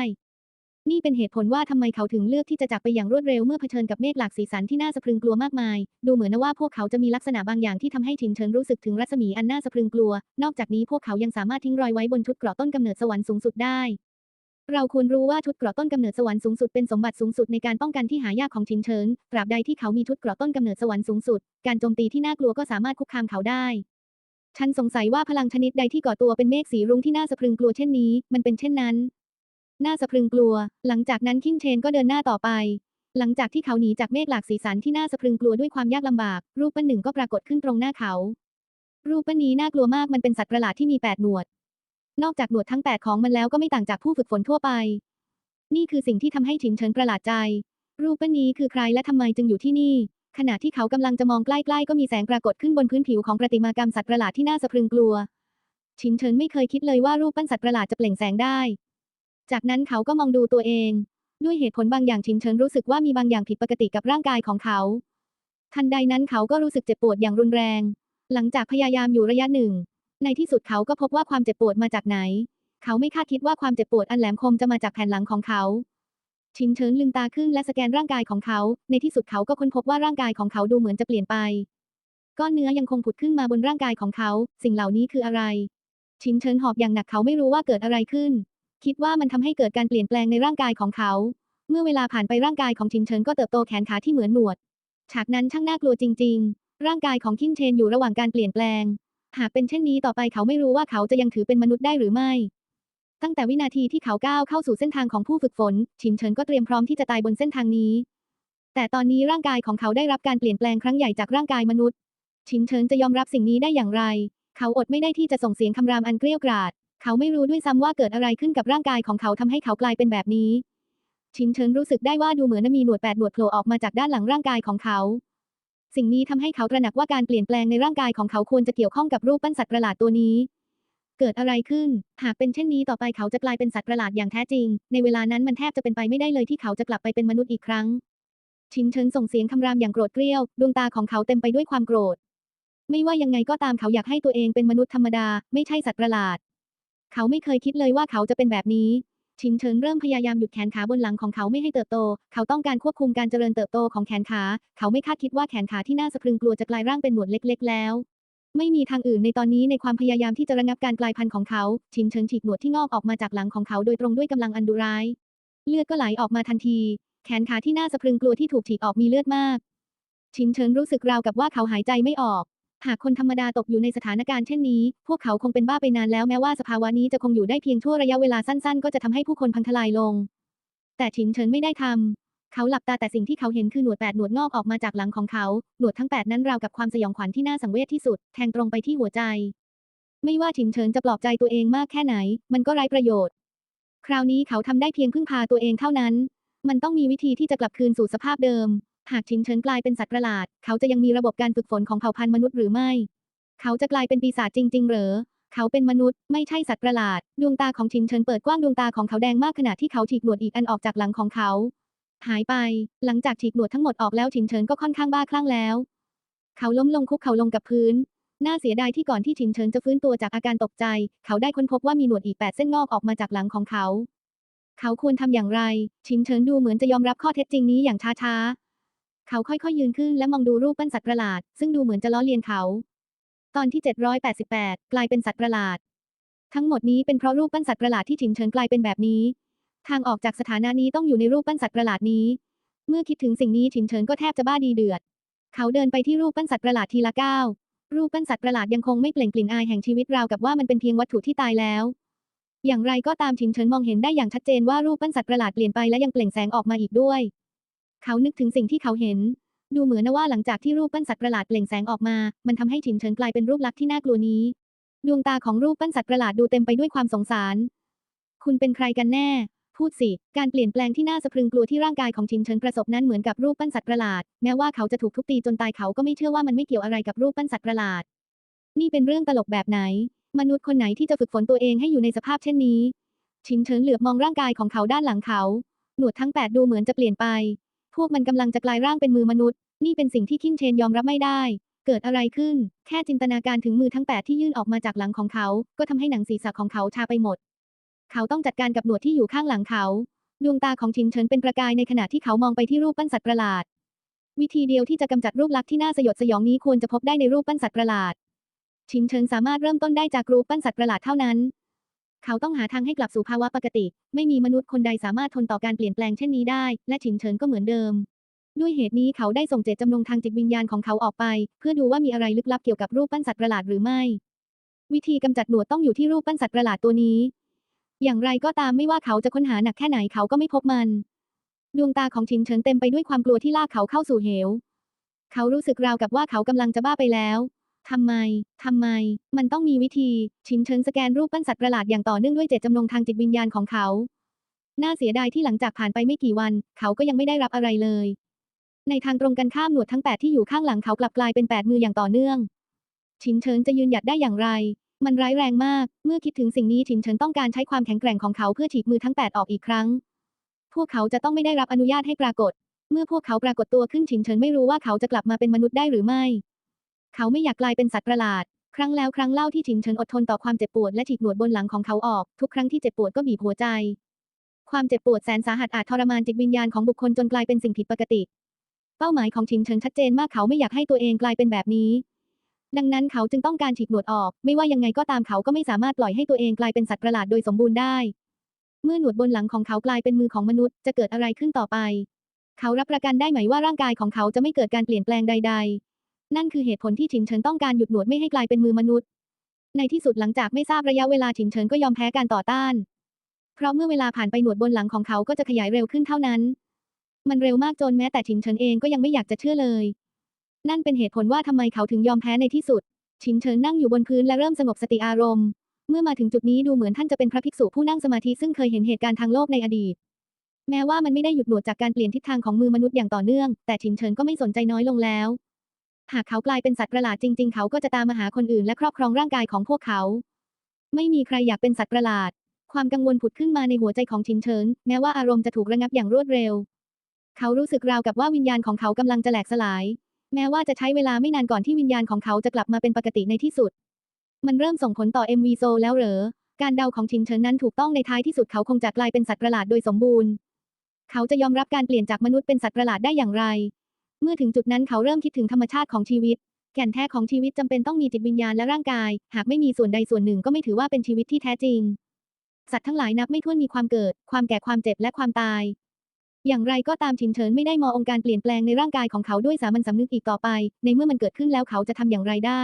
นี่เป็นเหตุผลว่าทำไมเขาถึงเลือกที่จะจากไปอย่างรวดเร็วเมื่อเผชิญกับเมฆหลากสีสันที่น่าสะพรึงกลัวมากมาย ดูเหมือนว่าพวกเขาจะมีลักษณะบางอย่างที่ทำให้ชินเฉินรู้สึกถึงรัศมีอันน่าสะพรึงกลัว นอกจากนี้พวกเขายังสามารถทิ้งรอยไว้บนชุดเกราะต้นกำเนิดสวรรค์สูงสุดได้เราควรรู้ว่าชุดเกราะต้นกำเนิดสวรรค์สูงสุดเป็นสมบัติสูงสุดในการป้องกันที่หายากของชินเฉิน ตราบใดที่เขามีชุดเกราะต้นกำเนิดสวรรค์สูงสุด การโจมตีที่น่ากลัวก็สามารถคุกคามเขาได้ ฉันสงสัยว่าพลังชนิดใดที่ก่อตัวเป็นเมฆสีรุ้งที่น่าสะพรึงกลัวเช่นนี้ มันเป็นเช่นนั้น น่าสะพรึงกลัว หลังจากนั้นคิงเชนก็เดินหน้าต่อไป หลังจากที่เขาหนีจากเมฆหลากสีสันที่น่าสะพรึงกลัวด้วยความยากลำบาก รูปปั้นหนึ่งก็ปรากฏขึ้นตรงหน้าเขา รูปปั้นนี้น่ากลัวมากมันเป็นสัตว์ประหลาดที่มีแปดหนวด นอกจากหนวดทั้งแปดของมันแล้วก็ไม่ต่างจากผู้ฝึกฝนทั่วไป นี่คือสิ่งที่ทำให้ฉินเฉินประหลาดใจ รูปปั้นนี้คือใครและทำไมจึงอยู่ที่นี่ ขณะที่เขากำลังจะมองใกล้ๆก็มีแสงปรากฏขึ้นบนพื้นผิวของประติมากรรมสัตว์ประหลาดที่น่าสะพรึงกลัวฉินเฉินไม่เคยคิดเลยว่ารูปปั้นสัตว์ประหลาดจะเปล่งแสงได้ จากนั้นเขาก็มองดูตัวเอง ด้วยเหตุผลบางอย่างฉินเฉินรู้สึกว่ามีบางอย่างผิดปกติกับร่างกายของเขา ทันใดนั้นเขาก็รู้สึกเจ็บปวดอย่างรุนแรง หลังจากพยายามอยู่ระยะหนึ่ง ในที่สุดเขาก็พบว่าความเจ็บปวดมาจากไหน เขาไม่คาดคิดว่าความเจ็บปวดอันแหลมคมจะมาจากแผ่นหลังของเขาชินเฉินลืมตาขึ้นและสแกนร่างกายของเขา ในที่สุดเขาก็ค้นพบว่าร่างกายของเขาดูเหมือนจะเปลี่ยนไป ก้อนเนื้อยังคงผุดขึ้นมาบนร่างกายของเขา สิ่งเหล่านี้คืออะไร ชินเฉินหอบอย่างหนักเขาไม่รู้ว่าเกิดอะไรขึ้น คิดว่ามันทำให้เกิดการเปลี่ยนแปลงในร่างกายของเขา เมื่อเวลาผ่านไปร่างกายของชินเฉินก็เติบโตแขนขาที่เหมือนหนวด ฉากนั้นช่างน่ากลัวจริง ๆ ร่างกายของคินเชนอยู่ระหว่างการเปลี่ยนแปลง หากเป็นเช่นนี้ต่อไปเขาไม่รู้ว่าเขาจะยังถือเป็นมนุษย์ได้หรือไม่ ตั้งแต่วินาทีที่เขาก้าวเข้าสู่เส้นทางของผู้ฝึกฝน ชินเฉินก็เตรียมพร้อมที่จะตายบนเส้นทางนี้ แต่ตอนนี้ร่างกายของเขาได้รับการเปลี่ยนแปลงครั้งใหญ่จากร่างกายมนุษย์ ชินเฉินจะยอมรับสิ่งนี้ได้อย่างไร เขาอดไม่ได้ที่จะส่งเสียงคำรามอันเกรี้ยวกราด เขาไม่รู้ด้วยซ้ำว่าเกิดอะไรขึ้นกับร่างกายของเขาทำให้เขากลายเป็นแบบนี้ ชินเฉินรู้สึกได้ว่าดูเหมือนมีหนวดแปดหนวดโผล่ออกมาจากด้านหลังร่างกายของเขา สิ่งนี้ทำให้เขาตระหนักว่าการเปลี่ยนแปลงในร่างกายของเขาควรจะเกี่ยวข้องกับรูปปั้นสัตว์ประหลาดตัวนี้ เกิดอะไรขึ้น หากเป็นเช่นนี้ต่อไปเขาจะกลายเป็นสัตว์ประหลาดอย่างแท้จริง ในเวลานั้นมันแทบจะเป็นไปไม่ได้เลยที่เขาจะกลับไปเป็นมนุษย์อีกครั้ง ชินเฉินส่งเสียงคำรามอย่างโกรธเกรี้ยว ดวงตาของเขาเต็มไปด้วยความโกรธ ไม่ว่ายังไงก็ตามเขาอยากให้ตัวเองเป็นมนุษย์ธรรมดา ไม่ใช่สัตว์ประหลาด เขาไม่เคยคิดเลยว่าเขาจะเป็นแบบนี้ ชินเฉินเริ่มพยายามหยุดแขนขาบนหลังของเขาไม่ให้เติบโต เขาต้องการควบคุมการเจริญเติบโตของแขนขา เขาไม่คาดคิดว่าแขนขาที่น่าสะพรึงกลัวจะกลายร่างเป็นหนวดเล็ก ๆ แล้ว ไม่มีทางอื่นในตอนนี้ในความพยายามที่จะระงับการกลายพันธุ์ของเขา ชินเฉินฉีกหนวดที่งอกออกมาจากหลังของเขาโดยตรงด้วยกำลังอันดุร้าย เลือดก็ไหลออกมาทันที แขนขาที่น่าสะพรึงกลัวที่ถูกฉีกออกมีเลือดมาก ชินเฉินรู้สึกราวกับว่าเขาหายใจไม่ออก หากคนธรรมดาตกอยู่ในสถานการณ์เช่นนี้ พวกเขาคงเป็นบ้าไปนานแล้วแม้ว่าสภาวะนี้จะคงอยู่ได้เพียงชั่วระยะเวลาสั้นๆ ก็จะทำให้ผู้คนพังทลายลง แต่ชินเฉินไม่ได้ทำเขาหลับตาแต่สิ่งที่เขาเห็นคือหนวดแปดหนวดงอกออกมาจากหลังของเขา หนวดทั้งแปดนั้นราวกับความสยองขวัญที่น่าสังเวชที่สุด แทงตรงไปที่หัวใจ ไม่ว่าชินเฉินจะปลอบใจตัวเองมากแค่ไหน มันก็ไร้ประโยชน์ คราวนี้เขาทำได้เพียงพึ่งพาตัวเองเท่านั้น มันต้องมีวิธีที่จะกลับคืนสู่สภาพเดิม หากชินเฉินกลายเป็นสัตว์ประหลาด เขาจะยังมีระบบการฝึกฝนของเผ่าพันธุ์มนุษย์หรือไม่ เขาจะกลายเป็นปีศาจจริง ๆ หรือ เขาเป็นมนุษย์ ไม่ใช่สัตว์ประหลาด ดวงตาของชินเฉินเปิดกว้างดวงตาของเขาแดงมากขณะที่เขาฉีกหนวดอีกอันออกจากหลังของเขา หายไป หลังจากฉีกหนวดทั้งหมดออกแล้วชินเฉินก็ค่อนข้างบ้าคลั่งแล้ว เขาล้มลงคุกเข่าลงกับพื้นน่าเสียดายที่ก่อนที่ชินเฉินจะฟื้นตัวจากอาการตกใจ เขาได้ค้นพบว่ามีหนวดอีกแปดเส้นงอกออกมาจากหลังของเขา เขาควรทำอย่างไร ชินเฉินดูเหมือนจะยอมรับข้อเท็จจริงนี้อย่างช้าๆ เขาค่อยๆยืนขึ้นและมองดูรูปปั้นสัตว์ประหลาด ซึ่งดูเหมือนจะล้อเลียนเขา ตอนที่ 788 กลายเป็นสัตว์ประหลาด ทั้งหมดนี้เป็นเพราะรูปปั้นสัตว์ประหลาดที่ฉินเฉินกลายเป็นแบบนี้ ทางออกจากสถานะนี้ต้องอยู่ในรูปปั้นสัตว์ประหลาดนี้ เมื่อคิดถึงสิ่งนี้ฉินเฉินก็แทบจะบ้าดีเดือด เขาเดินไปที่รูปปั้นสัตว์ประหลาดทีละก้าวรูปปั้นสัตว์ประหลาดยังคงไม่เปล่งกลิ่นอายแห่งชีวิตราวกับว่ามันเป็นเพียงวัตถุที่ตายแล้ว อย่างไรก็ตามฉินเฉินมองเห็นได้อย่างชัดเจนว่ารูปปั้นสัตว์ประหลาดเปลี่ยนไปและยังเปล่งแสงออกมาอีกด้วย เขานึกถึงสิ่งที่เขาเห็น ดูเหมือนนะว่าหลังจากที่รูปปั้นสัตว์ประหลาดเปล่งแสงออกมา มันทำให้ฉินเฉินกลายเป็นรูปลักษณ์ที่น่ากลัวนี้ ดวงตาของรูปปั้นสัตว์ประหลาดดูเต็มไปด้วยความสงสาร คุณเป็นใครกันแน่ พูดสิ การเปลี่ยนแปลงที่น่าสะพรึงกลัวที่ร่างกายของชินเฉินประสบนั้นเหมือนกับรูปปั้นสัตว์ประหลาด แม้ว่าเขาจะถูกทุบตีจนตายเขาก็ไม่เชื่อว่ามันไม่เกี่ยวอะไรกับรูปปั้นสัตว์ประหลาด นี่เป็นเรื่องตลกแบบไหน มนุษย์คนไหนที่จะฝึกฝนตัวเองให้อยู่ในสภาพเช่นนี้ชินเฉินเหลือบมองร่างกายของเขาด้านหลังเขา หนวดทั้งแปดดูเหมือนจะเปลี่ยนไป วกมันกำลังจะกลายร่างเป็นมือมนุษย์ นี่เป็นสิ่งที่คินเชนยอมรับไม่ได้ เกิดอะไรขึ้น แค่จินตนาการถึงมือทั้งแปดที่ยื่นออกมาจากหลังของเขา ก็ทำให้หนังศีรษะของเขาชาไปหมด เขาต้องจัดการกับหนวดที่อยู่ข้างหลังเขา ดวงตาของชินเฉินเป็นประกายในขณะที่เขามองไปที่รูปปั้นสัตว์ประหลาด วิธีเดียวที่จะกำจัดรูปลักษณ์ที่น่าสยดสยองนี้ควรจะพบได้ในรูปปั้นสัตว์ประหลาดชินเฉินสามารถเริ่มต้นได้จากรูปปั้นสัตว์ประหลาดเท่านั้น เขาต้องหาทางให้กลับสู่ภาวะปกติ ไม่มีมนุษย์คนใดสามารถทนต่อการเปลี่ยนแปลงเช่นนี้ได้ และชินเฉินก็เหมือนเดิม ด้วยเหตุนี้เขาได้ส่งเจตจำนงทางจิตวิญญาณของเขาออกไป เพื่อดูว่ามีอะไรลึกลับเกี่ยวกับรูปปั้นสัตว์ประหลาดหรือไม่ วิธีกำจัดหนวดต้องอยู่ที่รูปปั้นสัตว์ประหลาดตัวนี้ อย่างไรก็ตามไม่ว่าเขาจะค้นหาหนักแค่ไหนเขาก็ไม่พบมัน ดวงตาของชินเฉินเต็มไปด้วยความกลัวที่ลากเขาเข้าสู่เหว เขารู้สึกราวกับว่าเขากำลังจะบ้าไปแล้ว ทำไม ทำไม มันต้องมีวิธี ชินเฉินสแกนรูปปั้นสัตว์ประหลาดอย่างต่อเนื่องด้วยเจตจำนงทางจิตวิญญาณของเขา น่าเสียดายที่หลังจากผ่านไปไม่กี่วัน เขาก็ยังไม่ได้รับอะไรเลย ในทางตรงกันข้ามหนวดทั้งแปดที่อยู่ข้างหลังเขากลับกลายเป็นแปดมืออย่างต่อเนื่อง ชินเฉินจะยืนหยัดได้อย่างไร มันร้ายแรงมาก เมื่อคิดถึงสิ่งนี้ชินเฉินต้องการใช้ความแข็งแกร่งของเขาเพื่อฉีกมือทั้งแปดออกอีกครั้ง พวกเขาจะต้องไม่ได้รับอนุญาตให้ปรากฏ เมื่อพวกเขาปรากฏตัวขึ้นชินเฉินไม่รู้ว่าเขาจะกลับมาเป็นมนุษย์ได้หรือไม่ เขาไม่อยากกลายเป็นสัตว์ประหลาด ครั้งแล้วครั้งเล่าที่ชินเฉินอดทนต่อความเจ็บปวดและฉีกหนวดบนหลังของเขาออก ทุกครั้งที่เจ็บปวดก็บีบหัวใจ ความเจ็บปวดแสนสาหัสอาจทรมานจิตวิญญาณของบุคคลจนกลายเป็นสิ่งผิดปกติ เป้าหมายของชินเฉินชัดเจนมากเขาไม่อยากให้ตัวเองกลายเป็นแบบนี้ ดังนั้นเขาจึงต้องการฉีกหนวดออก ไม่ว่ายังไงก็ตามเขาก็ไม่สามารถปล่อยให้ตัวเองกลายเป็นสัตว์ประหลาดโดยสมบูรณ์ได้ เมื่อหนวดบนหลังของเขากลายเป็นมือของมนุษย์จะเกิดอะไรขึ้นต่อไป เขารับประกันได้ไหมว่าร่างกายของเขาจะไม่เกิดการเปลี่ยนแปลงใด ๆ นั่นคือเหตุผลที่ฉินเฉินต้องการหยุดหนวดไม่ให้กลายเป็นมือมนุษย์ ในที่สุดหลังจากไม่ทราบระยะเวลาฉินเฉินก็ยอมแพ้การต่อต้าน เพราะเมื่อเวลาผ่านไปหนวดบนหลังของเขาก็จะขยายเร็วขึ้นเท่านั้น มันเร็วมากจนแม้แต่ชินเฉินเองก็ยังไม่อยากจะเชื่อเลย นั่นเป็นเหตุผลว่าทำไมเขาถึงยอมแพ้ในที่สุดชินเฉินนั่งอยู่บนพื้นและเริ่มสงบสติอารมณ์ เมื่อมาถึงจุดนี้ดูเหมือนท่านจะเป็นพระภิกษุผู้นั่งสมาธิซึ่งเคยเห็นเหตุการณ์ทางโลกในอดีตแม้ว่ามันไม่ได้หยุดหนวดจากการเปลี่ยนทิศทางของมือมนุษย์อย่างต่อเนื่อง แต่ชินเฉินก็ไม่สนใจน้อยลงแล้ว หากเขากลายเป็นสัตว์ประหลาดจริง ๆ เขาก็จะตามมาหาคนอื่นและครอบครองร่างกายของพวกเขา ไม่มีใครอยากเป็นสัตว์ประหลาด ความกังวลผุดขึ้นมาในหัวใจของชินเฉิน แม้ว่าอารมณ์จะถูกระงับอย่างรวดเร็ว เขารู้สึกราวกับว่าวิญญาณของเขากำลังจะแหลกสลาย แม้ว่าจะใช้เวลาไม่นานก่อนที่วิญญาณของเขาจะกลับมาเป็นปกติในที่สุด มันเริ่มส่งผลต่อ MV โซแล้วเหรอ การเดาของชินเฉินนั้นถูกต้องในท้ายที่สุดเขาคงจะกลายเป็นสัตว์ประหลาดโดยสมบูรณ์ เขาจะยอมรับการเปลี่ยนจากมนุษย์เป็นสัตว์ประหลาดได้อย่างไร เมื่อถึงจุดนั้นเขาเริ่มคิดถึงธรรมชาติของชีวิต แก่นแท้ของชีวิตจำเป็นต้องมีจิตวิญญาณและร่างกาย หากไม่มีส่วนใดส่วนหนึ่งก็ไม่ถือว่าเป็นชีวิตที่แท้จริง สัตว์ทั้งหลายนับไม่ถ้วนมีความเกิด ความแก่ความเจ็บและความตาย อย่างไรก็ตามชินเฉินไม่ได้มององค์การเปลี่ยนแปลงในร่างกายของเขาด้วยสามัญสำนึกอีกต่อไป ในเมื่อมันเกิดขึ้นแล้วเขาจะทำอย่างไรได้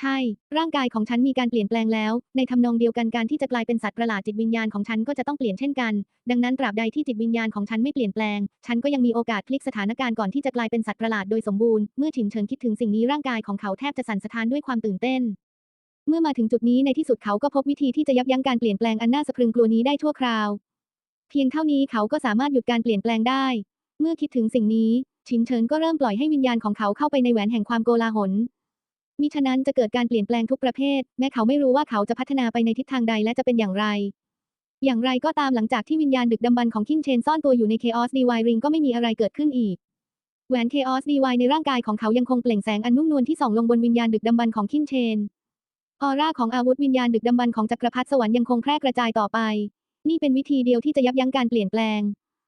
ใช่ ร่างกายของฉันมีการเปลี่ยนแปลงแล้ว ในทำนองเดียวกันการที่จะกลายเป็นสัตว์ประหลาดจิตวิญญาณของฉันก็จะต้องเปลี่ยนเช่นกัน ดังนั้นตราบใดที่จิตวิญญาณของฉันไม่เปลี่ยนแปลง ฉันก็ยังมีโอกาสพลิกสถานการณ์ก่อนที่จะกลายเป็นสัตว์ประหลาดโดยสมบูรณ์ เมื่อฉินเฉินคิดถึงสิ่งนี้ร่างกายของเขาแทบจะสั่นสะท้านด้วยความตื่นเต้น เมื่อมาถึงจุดนี้ในที่สุดเขาก็พบวิธีที่จะยับยั้งการเปลี่ยนแปลงอันน่าสะพรึงกลัวนี้ได้ชั่วคราว เพียงเท่านี้เขาก็สามารถหยุดการเปลี่ยนแปลงได้ เมื่อคิดถึงสิ่งนี้ชินเฉินก็เริ่มปล่อยให้วิญญาณของเขาเข้าไปในแหวนแห่งความโกลาหล มิฉะนั้นจะเกิดการเปลี่ยนแปลงทุกประเภท แม้เขาไม่รู้ว่าเขาจะพัฒนาไปในทิศทางใดและจะเป็นอย่างไร อย่างไรก็ตามหลังจากที่วิญญาณดึกดำบรรของคิงเชนซ่อนตัวอยู่ใน Chaos DY Ring ก็ไม่มีอะไรเกิดขึ้นอีก แหวน Chaos DY ในร่างกายของเขายังคงเปล่งแสงอันนุ่มนวลที่ส่องลงบนวิญญาณดึกดำบรรของคิงเชน ออร่าของอาวุธวิญญาณดึกดำบรรของจักรพรรดิสวรรค์ยังคงแพร่กระจายต่อไป นี่เป็นวิธีเดียวที่จะยับยั้งการเปลี่ยนแปลง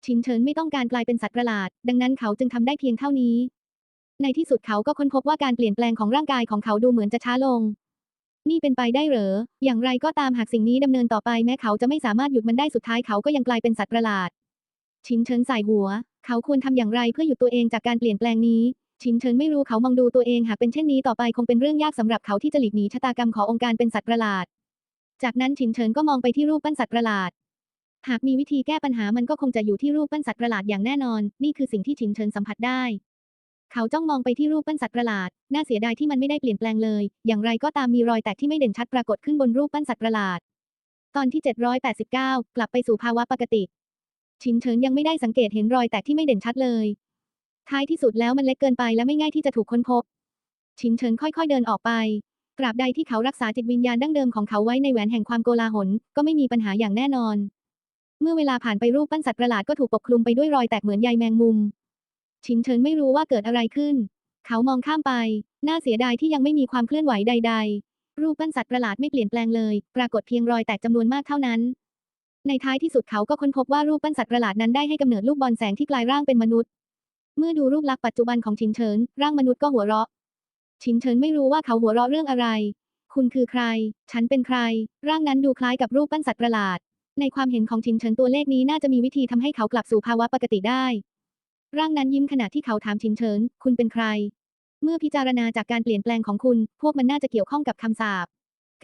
ชินเฉินไม่ต้องการกลายเป็นสัตว์ประหลาด ดังนั้นเขาจึงทำได้เพียงเท่านี้ ในที่สุดเขาก็ค้นพบว่าการเปลี่ยนแปลงของร่างกายของเขาดูเหมือนจะช้าลง นี่เป็นไปได้เหรอ อย่างไรก็ตามหากสิ่งนี้ดำเนินต่อไปแม้เขาจะไม่สามารถหยุดมันได้สุดท้ายเขาก็ยังกลายเป็นสัตว์ประหลาด ชินเฉินใส่หัว เขาควรทำอย่างไรเพื่อหยุดตัวเองจากการเปลี่ยนแปลงนี้ ชินเฉินไม่รู้เขามองดูตัวเองหากเป็นเช่นนี้ต่อไปคงเป็นเรื่องยากสำหรับเขาที่จะหลีกหนีชะตากรรมขององค์การเป็นสัตว์ประหลาด จากนั้นชินเฉินก็มองไปที่รูปปั้นสัตว์ประหลาดหากมีวิธีแก้ปัญหามันก็คงจะอยู่ที่รูปปั้นสัตว์ประหลาดอย่างแน่นอน นี่คือสิ่งที่ชินเฉินสัมผัสได้ เขาจ้องมองไปที่รูปปั้นสัตว์ประหลาด น่าเสียดายที่มันไม่ได้เปลี่ยนแปลงเลย อย่างไรก็ตามมีรอยแตกที่ไม่เด่นชัดปรากฏขึ้นบนรูปปั้นสัตว์ประหลาด ตอนที่ 789 กลับไปสู่ภาวะปกติ ชินเฉินยังไม่ได้สังเกตเห็นรอยแตกที่ไม่เด่นชัดเลย ท้ายที่สุดแล้วมันเล็กเกินไปและไม่ง่ายที่จะถูกค้นพบ ชินเฉินค่อยๆเดินออกไป ตราบใดที่เขารักษาจิตวิญญาณดั้งเดิมของเขาไว้ในแหวนแห่งความโกลาหล ก็ไม่มีปัญหาอย่างแน่นอน เมื่อเวลาผ่านไปรูปปั้นสัตว์ประหลาดก็ถูกปกคลุมไปด้วยรอยแตกเหมือนใยแมงมุม ชินเฉินไม่รู้ว่าเกิดอะไรขึ้น เขามองข้ามไป น่าเสียดายที่ยังไม่มีความเคลื่อนไหวใด ๆ รูปปั้นสัตว์ประหลาดไม่เปลี่ยนแปลงเลย ปรากฏเพียงรอยแตกจำนวนมากเท่านั้น ในท้ายที่สุดเขาก็ค้นพบว่ารูปปั้นสัตว์ประหลาดนั้นได้ให้กำเนิดลูกบอลแสงที่กลายร่างเป็นมนุษย์ เมื่อดูรูปลักษณ์ปัจจุบันของชินเฉินร่างมนุษย์ก็หัวเราะ ชินเฉินไม่รู้ว่าเขาหัวเราะเรื่องอะไร คุณคือใคร ฉันเป็นใคร ร่างนั้นดูคล้ายกับรูปปั้นสัตว์ประหลาดในความเห็นของชินเฉินตัวเลขนี้น่าจะมีวิธีทำให้เขากลับสู่ภาวะปกติได้ ร่างนั้นยิ้มขณะที่เขาถามชินเฉิน คุณเป็นใคร เมื่อพิจารณาจากการเปลี่ยนแปลงของคุณ พวกมันน่าจะเกี่ยวข้องกับคำสาป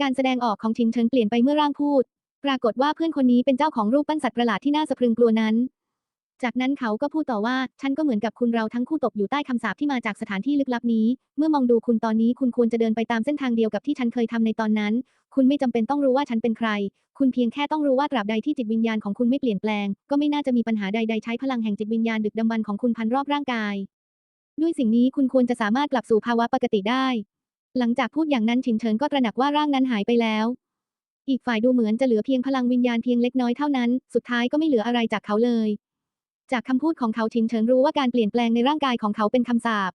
การแสดงออกของชินเฉินเปลี่ยนไปเมื่อร่างพูด ปรากฏว่าเพื่อนคนนี้เป็นเจ้าของรูปปั้นสัตว์ประหลาดที่น่าสะพรึงกลัวนั้น จากนั้นเขาก็พูดต่อว่า ฉันก็เหมือนกับคุณเราทั้งคู่ตกอยู่ใต้คำสาปที่มาจากสถานที่ลึกลับนี้ เมื่อมองดูคุณตอนนี้คุณควรจะเดินไปตามเส้นทางเดียวกับที่ฉันเคยทำในตอนนั้น คุณไม่จำเป็นต้องรู้ว่าฉันเป็นใคร คุณเพียงแค่ต้องรู้ว่าตราบใดที่จิตวิญญาณของคุณไม่เปลี่ยนแปลง ก็ไม่น่าจะมีปัญหาใดๆใช้พลังแห่งจิตวิญญาณดึกดำบรรพ์ของคุณพันรอบร่างกาย ด้วยสิ่งนี้คุณควรจะสามารถกลับสู่ภาวะปกติได้ หลังจากพูดอย่างนั้นฉินเฉินก็ตระหนักว่าร่างนั้นหายไปแล้ว อีกฝ่ายดูเหมือนจะเหลือเพียงพลังวิญญาณเพียงเล็กน้อยเท่านั้น สุดท้ายก็ไม่เหลืออะไรจากเขาเลย จากคำพูดของเขาฉินเฉินรู้ว่าการเปลี่ยนแปลงในร่างกายของเขาเป็นคำสาป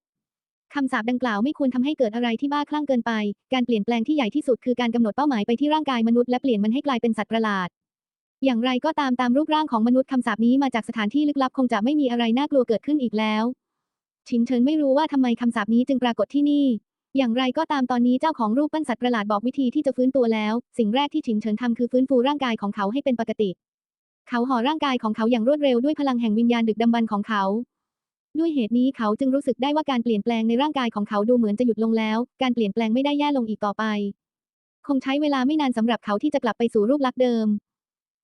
คำสาปดังกล่าวไม่ควรทำให้เกิดอะไรที่บ้าคลั่งเกินไป การเปลี่ยนแปลงที่ใหญ่ที่สุดคือการกำหนดเป้าหมายไปที่ร่างกายมนุษย์และเปลี่ยนมันให้กลายเป็นสัตว์ประหลาด อย่างไรก็ตามตามรูปร่างของมนุษย์คำสาปนี้มาจากสถานที่ลึกลับคงจะไม่มีอะไรน่ากลัวเกิดขึ้นอีกแล้ว ชินเฉินไม่รู้ว่าทำไมคำสาปนี้จึงปรากฏที่นี่ อย่างไรก็ตามตอนนี้เจ้าของรูปปั้นสัตว์ประหลาดบอกวิธีที่จะฟื้นตัวแล้ว สิ่งแรกที่ชินเฉินทำคือฟื้นฟูร่างกายของเขาให้เป็นปกติ เขาห่อร่างกายของเขาอย่างรวดเร็วด้วยพลังแห่งวิญญาณดึกดำบรรของเขา ด้วยเหตุนี้เขาจึงรู้สึกได้ว่าการเปลี่ยนแปลงในร่างกายของเขาดูเหมือนจะหยุดลงแล้ว การเปลี่ยนแปลงไม่ได้แย่ลงอีกต่อไป คงใช้เวลาไม่นานสำหรับเขาที่จะกลับไปสู่รูปลักษณ์เดิม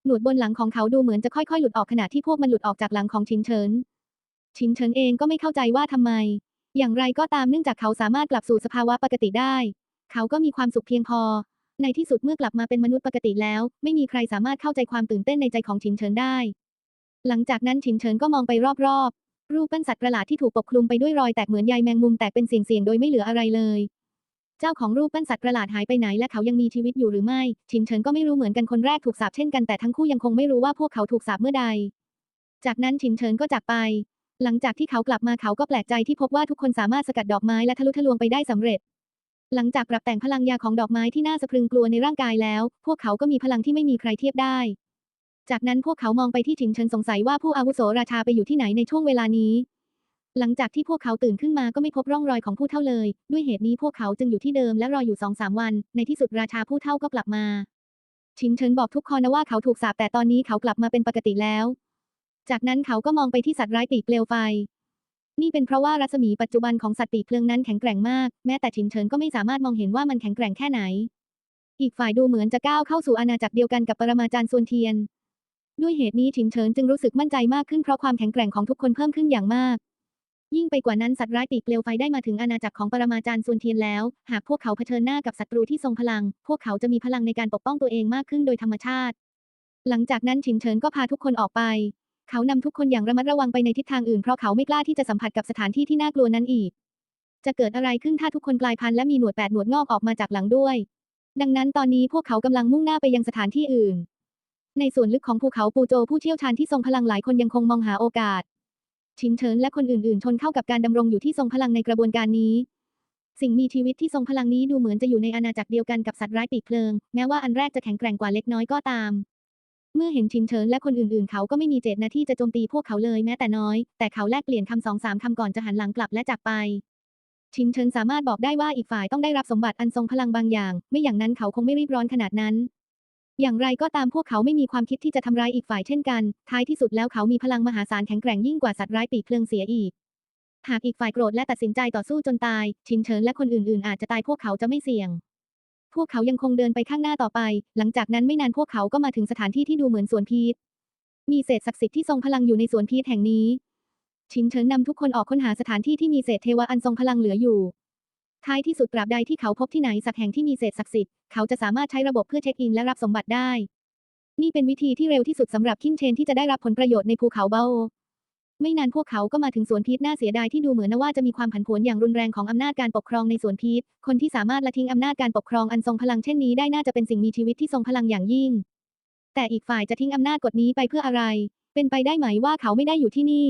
หนวดบนหลังของเขาดูเหมือนจะค่อยๆ หลุดออกขณะที่พวกมันหลุดออกจากหลังของชินเฉิน ชินเฉินเองก็ไม่เข้าใจว่าทำไม อย่างไรก็ตามเนื่องจากเขาสามารถกลับสู่สภาวะปกติได้ เขาก็มีความสุขเพียงพอ ในที่สุดเมื่อกลับมาเป็นมนุษย์ปกติแล้ว ไม่มีใครสามารถเข้าใจความตื่นเต้นในใจของชินเฉินได้ หลังจากนั้นชินเฉินก็มองไปรอบๆ รูปปั้นสัตว์ประหลาดที่ถูกปกคลุมไปด้วยรอยแตกเหมือนใยแมงมุมแตกเป็นเสียงๆโดยไม่เหลืออะไรเลย เจ้าของรูปปั้นสัตว์ประหลาดหายไปไหนและเขายังมีชีวิตอยู่หรือไม่ ชินเฉินก็ไม่รู้เหมือนกันคนแรกถูกสาปเช่นกันแต่ทั้งคู่ยังคงไม่รู้ว่าพวกเขาถูกสาปเมื่อใด จากนั้นชินเฉินก็จากไป หลังจากที่เขากลับมาเขาก็แปลกใจที่พบว่าทุกคนสามารถสกัดดอกไม้และทะลุทะลวงไปได้สำเร็จ หลังจากปรับแต่งพลังยาของดอกไม้ที่น่าสะพรึงกลัวในร่างกายแล้ว พวกเขาก็มีพลังที่ไม่มีใครเทียบได้ จากนั้นพวกเขามองไปที่ชินเฉินสงสัยว่าผู้อาวุโสราชาไปอยู่ที่ไหนในช่วงเวลานี้ หลังจากที่พวกเขาตื่นขึ้นมาก็ไม่พบร่องรอยของผู้เฒ่าเลย ด้วยเหตุนี้พวกเขาจึงอยู่ที่เดิมและรออยู่สองสามวัน ในที่สุดราชาผู้เฒ่าก็กลับมาชินเฉินบอกทุกคนนะว่าเขาถูกสาปแต่ตอนนี้เขากลับมาเป็นปกติแล้ว จากนั้นเขาก็มองไปที่สัตว์ร้ายปีกเปลวไฟ นี่เป็นเพราะว่ารัศมีปัจจุบันของสัตว์ปีกเพลิงนั้นแข็งแกร่งมาก แม้แต่ชินเฉินก็ไม่สามารถมองเห็นว่ามันแข็งแกร่งแค่ไหน อีกฝ่ายดูเหมือนจะก้าวเข้าสู่อาณาจักรเดียวกันกับปรมาจารย์ซวนเทียน ด้วยเหตุนี้ชินเฉินจึงรู้สึกมั่นใจมากขึ้นเพราะความแข็งแกร่งของทุกคนเพิ่มขึ้นอย่างมาก ยิ่งไปกว่านั้นสัตว์ร้ายปีกเปลวไฟได้มาถึงอาณาจักรของปรมาจารย์ซวนเทียนแล้ว หากพวกเขาเผชิญหน้ากับศัตรูที่ทรงพลัง พวกเขาจะมีพลังในการปกป้องตัวเองมากขึ้นโดยธรรมชาติ หลังจากนั้นชินเฉินก็พาทุกคนออกไป เขานำทุกคนอย่างระมัดระวังไปในทิศทางอื่นเพราะเขาไม่กล้าที่จะสัมผัสกับสถานที่ที่น่ากลัวนั้นอีก จะเกิดอะไรขึ้นถ้าทุกคนกลายพันธุ์และมีหนวดแปดหนวดงอกออกมาจากหลังด้วย ดังนั้นตอนนี้พวกเขากำลังมุ่งหน้าไปยังสถานที่อื่น ในส่วนลึกของภูเขาปูโจผู้เชี่ยวชาญที่ทรงพลังหลายคนยังคงมองหาโอกาส ชินเฉินและคนอื่นๆชนเข้ากับการดำรงอยู่ที่ทรงพลังในกระบวนการนี้ สิ่งมีชีวิตที่ทรงพลังนี้ดูเหมือนจะอยู่ในอาณาจักรเดียวกันกับสัตว์ร้ายปีกเพลิง แม้ว่าอันแรกจะแข็งแกร่งกว่าเล็กน้อยก็ตาม เมื่อเห็นชินเฉินและคนอื่นๆ เขาก็ไม่มีเจตนาที่จะโจมตีพวกเขาเลยแม้แต่น้อย แต่เขาแลกเปลี่ยนคำสองสามคำก่อนจะหันหลังกลับและจากไปชินเฉินสามารถบอกได้ว่าอีกฝ่ายต้องได้รับสมบัติอันทรงพลังบางอย่าง ไม่อย่างนั้นเขาคงไม่รีบร้อนขนาดนั้น อย่างไรก็ตามพวกเขาไม่มีความคิดที่จะทำร้ายอีกฝ่ายเช่นกัน ท้ายที่สุดแล้วเขามีพลังมหาศาลแข็งแกร่งยิ่งกว่าสัตว์ร้ายปีกเพลิงเสียอีก หากอีกฝ่ายโกรธและตัดสินใจต่อสู้จนตาย ชินเฉินและคนอื่นๆ อาจจะตายพวกเขาจะไม่เสี่ยง พวกเขายังคงเดินไปข้างหน้าต่อไป หลังจากนั้นไม่นานพวกเขาก็มาถึงสถานที่ที่ดูเหมือนสวนพีชมีเศษศักดิ์สิทธิ์ที่ทรงพลังอยู่ในสวนพีชแห่งนี้ ชินเฉินนำทุกคนออกค้นหาสถานที่ที่มีเศษเทวะอันทรงพลังเหลืออยู่ ท้ายที่สุดตราบใดที่เขาพบที่ไหนสักแห่งที่มีเศษศักดิ์สิทธิ์เขาจะสามารถใช้ระบบเพื่อเช็คอินและรับสมบัติได้ นี่เป็นวิธีที่เร็วที่สุดสำหรับคินเชนที่จะได้รับผลประโยชน์ในภูเขาเบาไม่นานพวกเขาก็มาถึงสวนพีชน่าเสียดายที่ดูเหมือนนว่าจะมีความผันผวนอย่างรุนแรงของอำนาจการปกครองในสวนพีชคนที่สามารถละทิ้งอำนาจการปกครองอันทรงพลังเช่นนี้ได้น่าจะเป็นสิ่งมีชีวิตที่ทรงพลังอย่างยิ่ง แต่อีกฝ่ายจะทิ้งอำนาจกฎนี้ไปเพื่ออะไร เป็นไปได้ไหมว่าเขาไม่ได้อยู่ที่นี่